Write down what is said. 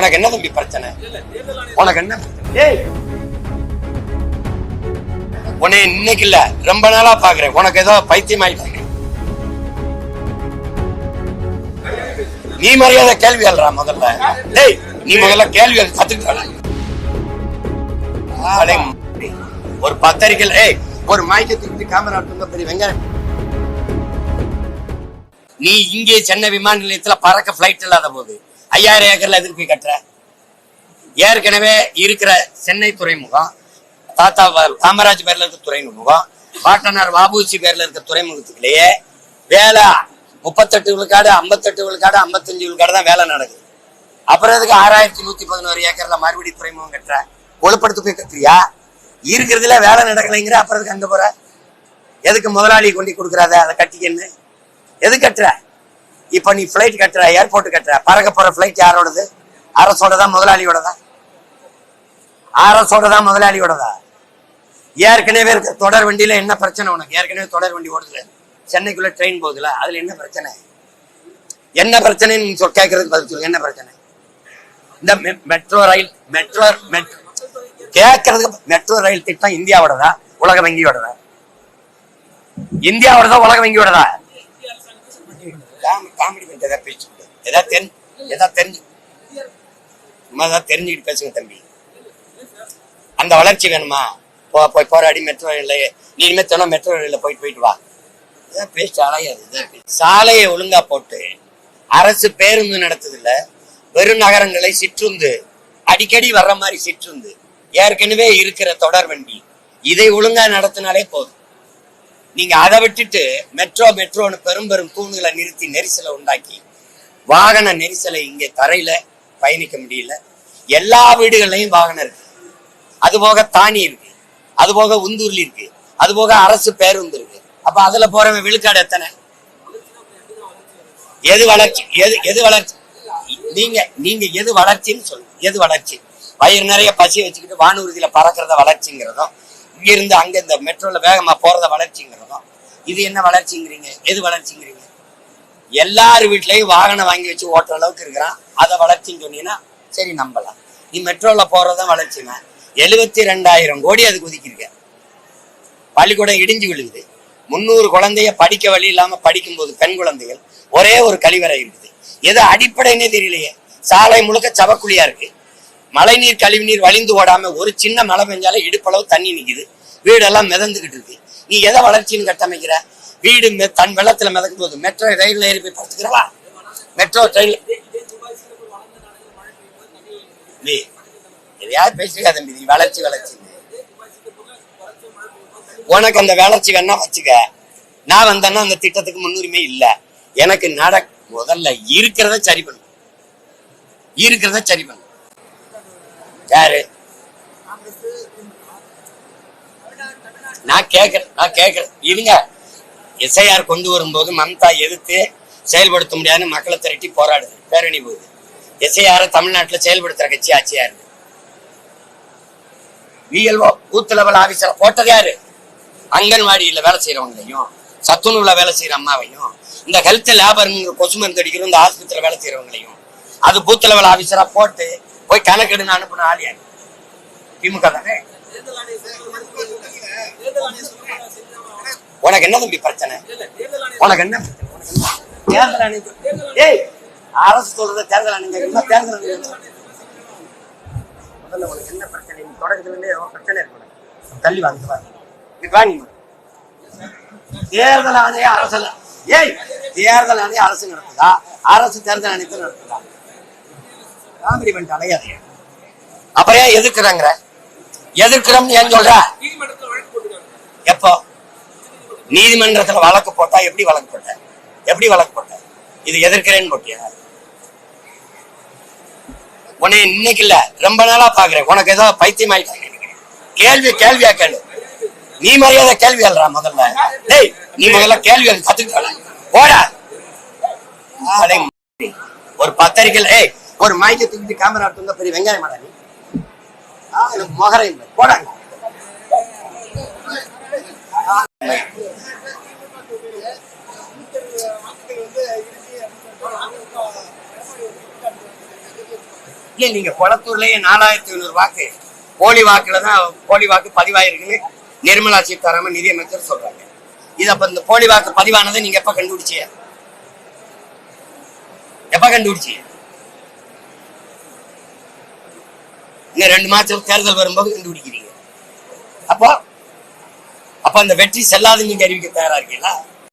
உனக்கு என்ன தம்பி பிரச்சனை? உனக்கு என்ன பிரச்சனை? உன்னை இன்னைக்கு இல்ல ரொம்ப நாளா பாக்குறேன். உனக்கு ஏதோ பைத்தியம் ஆயிட்டாங்க நீ மரியாதை கேள்வி அல்றா முதல்ல. டேய் நீ முதல்ல கேள்வி கத்துக்கிட்ட ஒரு பத்திரிக்கை ஏய் ஒரு மாய்க்க தூக்கி கேமரா எடுத்துங்க பெரிய வெங்காயம். நீ இங்கே சென்னை விமான நிலையத்துல பறக்க பிளைட் இல்லாத போது ஐயாயிரம் ஏக்கர்ல எதுக்கு போய் கட்டுற. ஏற்கனவே இருக்கிற சென்னை துறைமுகம் தாத்தா காமராஜ் பேர்ல இருக்க துறைமுகம் பாட்டனார் வாபுசி பேர்ல இருக்க துறைமுகத்துக்குள்ளேயே வேலை. முப்பத்தெட்டு விழுக்காடு ஐம்பத்தெட்டு விழுக்காடு ஐம்பத்தஞ்சு விழுக்காடு தான் வேலை நடக்குது. அப்புறம் அதுக்கு ஆறாயிரத்தி நூத்தி பதினோரு ஏக்கர்ல மறுபடி துறைமுகம் கட்டுற? கொழுப்படுத்து போய் கட்டுறியா இருக்கிறதுல வேலை நடக்கலைங்கிற அப்புறம் அதுக்கு அங்க போற? எதுக்கு முதலாளி கொண்டு கொடுக்குறாத? அதை கட்டிக்கன்னு. எது கட்டுற? இப்ப நீ பிளைட் கட்டுற ஏர்போர்ட் கட்டுற பறக்க போற பிளைட் யாரோடது? அரசோடதா முதலாளியோடதா? அரசோடதா முதலாளியோடதா? ஏற்கனவே இருக்க தொடர் வண்டியில என்ன பிரச்சனை உனக்கு? ஏற்கனவே தொடர் வண்டி ஓடுதுல. சென்னைக்குள்ள ட்ரெயின் போகுதுல அதுல என்ன பிரச்சனை? என்ன பிரச்சனைன்னு சொல் கேட்கறதுக்கு பதில் சொல்லு என்ன பிரச்சனை? இந்த மெட்ரோ ரயில் மெட்ரோ மெட்ரோ கேட்கறதுக்கு மெட்ரோ ரயில் திட்டம் இந்தியாவோடதா? உலக வங்கியோடதா? இந்தியாவோடதா உலக வங்கியோடதா? காமெ- காமெடி பண்ணிட்டு ஏதாவது பேச்சு ஏதாவது தெரிஞ்சு ஏதாவது தெரிஞ்சு சும்மா ஏதாவது தெரிஞ்சுக்கிட்டு பேசுங்க தம்பி. அந்த வளர்ச்சி வேணுமா? போ போய் போராடி மெட்ரோ ரயில்ல நீ இனிமே தினம் மெட்ரோ ரயில்ல போயிட்டு போயிட்டு வா. இதான் பேச்சு அலையாது இதான் சாலையை ஒழுங்கா போட்டு அரசு பேருந்து நடத்துதில்ல வெறும் நகரங்களை சிற்றுந்து அடிக்கடி வர்ற மாதிரி சிற்றுந்து ஏற்கனவே இருக்கிற தொடர் வண்டி இதை ஒழுங்கா நடத்தினாலே போதும். நீங்க அதை விட்டுட்டு மெட்ரோ மெட்ரோன்னு பெரும் பெரும் தூண்களை நிறுத்தி நெரிசலை உண்டாக்கி வாகன நெரிசலை இங்கே தரையில பயணிக்க முடியல. எல்லா வீடுகள்லயும் வாகனம் இருக்கு. அது போக தானி இருக்கு. அது போக உந்தூர்லி இருக்கு. அது போக அரசு பேருந்து இருக்கு. அப்ப அதுல போறவன் விழுக்காடு எத்தனை? எது வளர்ச்சி? எது எது வளர்ச்சி? நீங்க நீங்க எது வளர்ச்சின்னு சொல்லுங்க. எது வளர்ச்சி? வயிறு நிறைய பசி வச்சுக்கிட்டு வானூர்தியில பறக்கிறத வளர்ச்சிங்கிறதும் இங்கிருந்து அங்க இந்த மெட்ரோல வேகமா போறத வளர்ச்சிங்கிறதும் இது என்ன வளர்ச்சிங்கிறீங்க? எது வளர்ச்சிங்கிறீங்க? எல்லார் வீட்லயும் வாகனம் வாங்கி வச்சு ஓட்டுற அளவுக்கு இருக்கிறான். அதை வளர்ச்சின்னு சொன்னீங்கன்னா சரி நம்பலாம். நீ மெட்ரோல போறதும் வளர்ச்சினா எழுபத்தி ரெண்டாயிரம் கோடி அதுக்கு ஒதுக்கியிருக்க பள்ளிக்கூடம் இடிஞ்சு விழுகுது. முந்நூறு குழந்தைய படிக்க வழி இல்லாம படிக்கும்போது பெண் குழந்தைகள் ஒரே ஒரு கழிவறை இருக்குது. எது அடிப்படைன்னே தெரியலையே. சாலை முழுக்க சவக்குழியா இருக்கு. மழைநீர் கழிவுநீர் வழிந்து ஓடாம ஒரு சின்ன மழை பெஞ்சாலே இடுப்பளவு தண்ணி நிக்குது. வீடெல்லாம் மிதந்துகிட்டு இருக்கு. நீ எதை வளர்ச்சின்னு கட்டமைக்கிற வீடு தன் வெள்ளத்துல மிதக்கும் போது மெட்ரோ ரயில் ஏறி போய் படுத்துக்கிறவா? மெட்ரோ ரயில் எதையாவது பேசுறியா தம்பி நீ? வளர்ச்சி வளர்ச்சி. உனக்கு அந்த வளர்ச்சி வேணா வச்சுக்க. நான் வந்தேன்னா அந்த திட்டத்துக்கு முன்னுரிமை இல்ல. எனக்கு நட முதல்ல இருக்கிறத சரி பண்ணும் இருக்கிறத சரி பண்ணு. யாரு? நான் கேக்குறேன் நான் கேக்குறேன் இருங்க. எஸ்ஐஆர் கொண்டு வரும்போது மம்தா எதிர்த்து செயல்படுத்த முடியாதுன்னு மக்களை திரட்டி போராடுது. பேரணி போகுது? எஸ்ஐஆர் தமிழ்நாட்டுல செயல்படுத்துற கட்சி ஆட்சியா இருக்கு? விஎல்ஓ பூத் லெவல் ஆபீசர் போட்டது யாரு? அங்கன்வாடியில வேலை செய்யறவங்களையும் சத்துணவுல வேலை செய்யற அம்மாவையும் இந்த ஹெல்த் லேபருங்கிற கொசு மருந்து அடிக்கிற இந்த ஆஸ்பத்திரியில வேலை செய்யறவங்களையும் அது பூத் லெவல் ஆபீசரா போட்டு போய் கணக்கெடுன்னு அனுப்புன ஆள் யாரு? திமுக தானே? உனக்கு என்ன தம்பி பிரச்சனை? உனக்கு என்ன தேர்தல் ஆணையம் ஏய் அரசு சொல்றத தேர்தல் ஆணையம் கேட்கணுமா? தேர்தல் ஆணையம் முதல்ல உனக்கு என்ன பிரச்சனை? நீ தொடக்கத்துலேருந்தே பிரச்சனை இருக்கணும் தள்ளி வாங்க வாங்க. நீ தேர்தல் ஆணையம் அரசு ஏய் தேர்தல் ஆணையம் அரசு நடத்துதா? அரசு தேர்தல் ஆணையத்தை நடத்துதா? காமெடி பண்ணிட்டு அப்புறம் ஏன் எதிர்க்கிறாங்கிற? எதிர்க்கிறோம் ஏன் சொல்ற? எப்போ? நீதிமன்றத்துல வழக்கு போட்டா எப்படி வழக்கு போட்ட? எப்படி வழக்கு போட்ட? இது எதிர்க்கிறேன்னு போட்டியா? உன்னை இன்னைக்கு இல்ல ரொம்ப நாளா பாக்குறேன். உனக்கு ஏதோ பைத்தியம் ஆயிட்டாங்க கேள்வி கேள்வியா கேளு. நீ மரியாதை கேள்வி அல்றா முதல்ல. டேய் நீ முதல்ல கேள்வி கத்துக்கிட்ட போடா ஒரு பத்திரிக்கை ஏய் ஒரு மைக்க தூக்கி கேமரா எடுத்து பெரிய வெங்காயம் மாடா நீ. எனக்கு மொகரை இல்லை. போடாங்க. ஏன் நீங்க குளத்தூர்லயே நாலாயிரத்தி ஐநூறு வாக்கு. போலி வாக்குல தான் போலி வாக்கு பதிவாயிருக்குன்னு நிர்மலா சீதாராமன் நிதியமைச்சர் சொல்றாங்க. இது அப்ப இந்த போலி வாக்கு பதிவானதை நீங்க எப்ப கண்டுபிடிச்சீங்க? எப்ப கண்டுபிடிச்சிய இன்னும் ரெண்டு மாசம் தேர்தல் வரும்போது கண்டுபிடிக்கிறீங்க. அப்போ அப்ப அந்த வெற்றி செல்லாது நீங்கள் அறிவிக்க தயாரா இருக்கீங்களா?